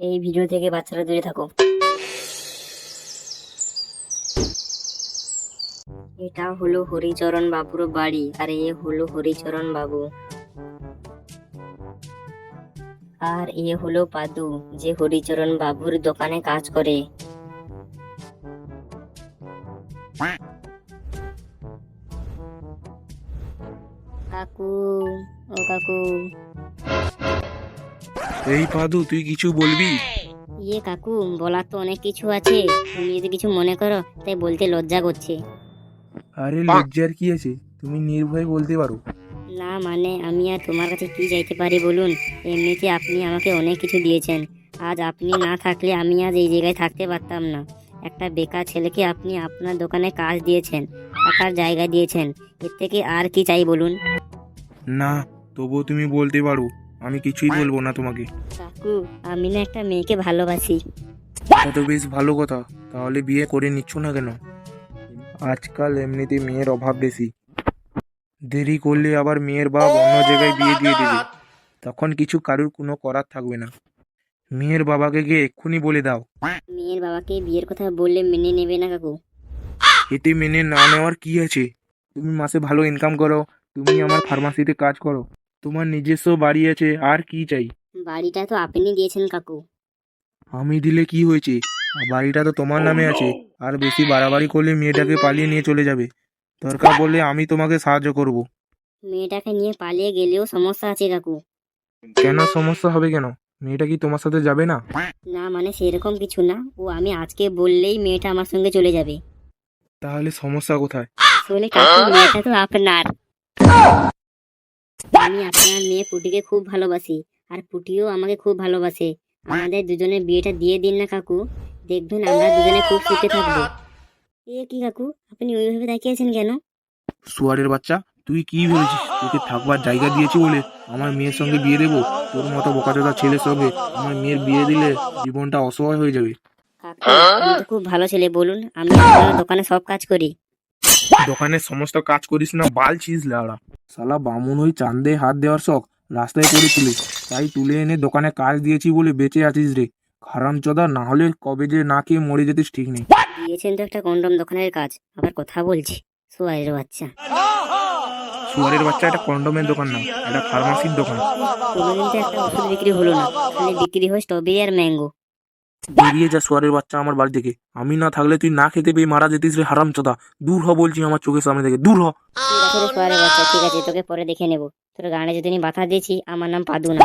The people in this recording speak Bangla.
এই ভিডিও থেকে বাচ্চারা দূরে থাকো। এটা হলো হরিচরণ বাবুর বাড়ি, আর এ হলো হরিচরণ বাবু। আর এ হলো পাদু, যে হরিচরণ বাবুর দোকানে কাজ করে। কাকু, ও কাকু। এই পাদু তুই কিছু বলবি? ইয়ে কাকু বলার তো অনেক কিছু আছে। তুমি যদি কিছু মনে করো তাই বলতে লজ্জা করছে। আরে লজ্জার কি আছে? তুমি নির্ভয় বলতে পারো। না মানে আমি আর তোমার কাছে কি যাইতে পারি বলুন? এমনিতে আপনি আমাকে অনেক কিছু দিয়েছেন। আজ আপনি না থাকলে আমি আজ এই জায়গায় থাকতে পারতাম না। একটা বেকার ছেলেকে আপনি আপনার দোকানে কাজ দিয়েছেন থাকার জায়গা দিয়েছেন। এর থেকে আর কি চাই বলুন? না তবুও তুমি বলতে পারো। আমি কিছুই বলব না তোমাকে। কাকু আমি না একটা মেয়েকে ভালোবাসি। তা তো বেশ ভালো কথা। তাহলে বিয়ে করে নিচ্ছ না কেন? আজকাল এমনিতে মেয়ের অভাব বেশি। দেরি করলে আবার মেয়ের বাপ অন্য জায়গায় বিয়ে দিয়ে দেবে। তখন কিছু কারুর কোনো করার থাকবে না। মেয়ের বাবাকে গিয়ে এক্ষুনি বলে দাও। মেয়ের বাবাকে বিয়ের কথা বললে মেনে নেবে না কাকু। এতে মেনে না নেওয়ার কি আছে? তুমি মাসে ভালো ইনকাম করো। তুমি আমার ফার্মাসিতে কাজ করো। তোমার নিজস্ব বাড়ি আছে আর কি চাই? বাড়িটা তো আপনি দিয়েছেন কাকু। আমি দিলে কি হয়েছে? বাড়িটা তো তোমার নামে আছে আর বেশি বাড়াবাড়ি করলে মেয়েটাকে পালিয়ে নিয়ে চলে যাবে। দরকার বললে আমি তোমাকে সাহায্য করব। মেয়েটাকে নিয়ে পালিয়ে গেলেও সমস্যা আছে কাকু। কেন সমস্যা হবে কেন? মেয়েটা কি তোমার সাথে যাবে না? না মানে সেরকম কিছু না। ও আমি আজকে বললেই মেয়েটা আমার সঙ্গে চলে যাবে। তাহলে সমস্যা কোথায়? আসলে কাকু মেয়েটা তো আপনার। আমি আপনার মেয়ে পুটিকে খুব ভালোবাসি আর পুটিও আমাকে খুব ভালোবাসে। আমাদের দুজনের বিয়েটা দিয়ে দিন না কাকু। দেখবেন আমরা দুজনে খুব সুখে থাকব। এ কি কাকু? আপনি ওইভাবে তাকিয়েছেন কেন? সুয়ারের বাচ্চা তুই কি ভেবেছিস? তোকে থাকবার জায়গা দিয়েছি বলে আমার মেয়ের সঙ্গে বিয়ে দেবো? তোর মতো বোকাচোদা ছেলের সঙ্গে আমার মেয়ের বিয়ে দিলে জীবনটা অসহায় হয়ে যাবে। কাকু আমি তো খুব ভালো ছেলে বলুন। আমি দোকানে সব কাজ করি। দোকানের সমস্ত কাজ করিস না বালছিস লাড়া। শালা বামুন ওই চান্দে হাত দেওয়ার শখ রাস্তায় পড়ে তুলে। তাই তুলে এনে দোকানে কাজ দিয়েছি বলে বেঁচে আছিস রে। খারাম চোদা না হলে কবে যে না খেয়ে মরে যেতিস ঠিক নেই। দিয়েছেন তো একটা কন্ডম দোকানের কাজ আবার কথা বলছি। সোয়ারের বাচ্চা। সুয়ারের বাচ্চা একটা কন্ডোমের দোকান না এটা ফার্মাসির দোকান। কোনোদিন তো একটা ওষুধ বিক্রি হলো না। খালি বিক্রি হয় স্ট্রবেরি আর ম্যাঙ্গো। বেরিয়ে যা সোয়ারের বাচ্চা আমার বাড়ি থেকে। আমি না থাকলে তুই না খেতে পেয়ে মারা যেতিস রে হারাম চোদা। দূর হ বলছি আমার চোখের সামনে থেকে দূর হ। ঠিক আছে রে সোয়ারের বাচ্চা ঠিক আছে তোকে পরে দেখে নেব। তোর গানে যদি আমি বাধা দিয়েছি আমার নাম পাদু না